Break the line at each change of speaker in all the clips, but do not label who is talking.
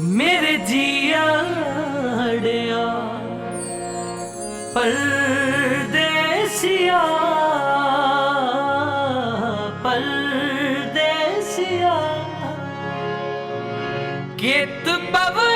ਮੇਰੇ ਜੀੜਿਆ ਪਰਦੇਸਿਆ ਪਰਦੇਸਿਆ। ਕਿਤ ਪਵ ਹੈ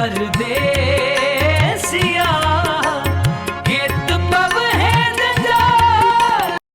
çıkardı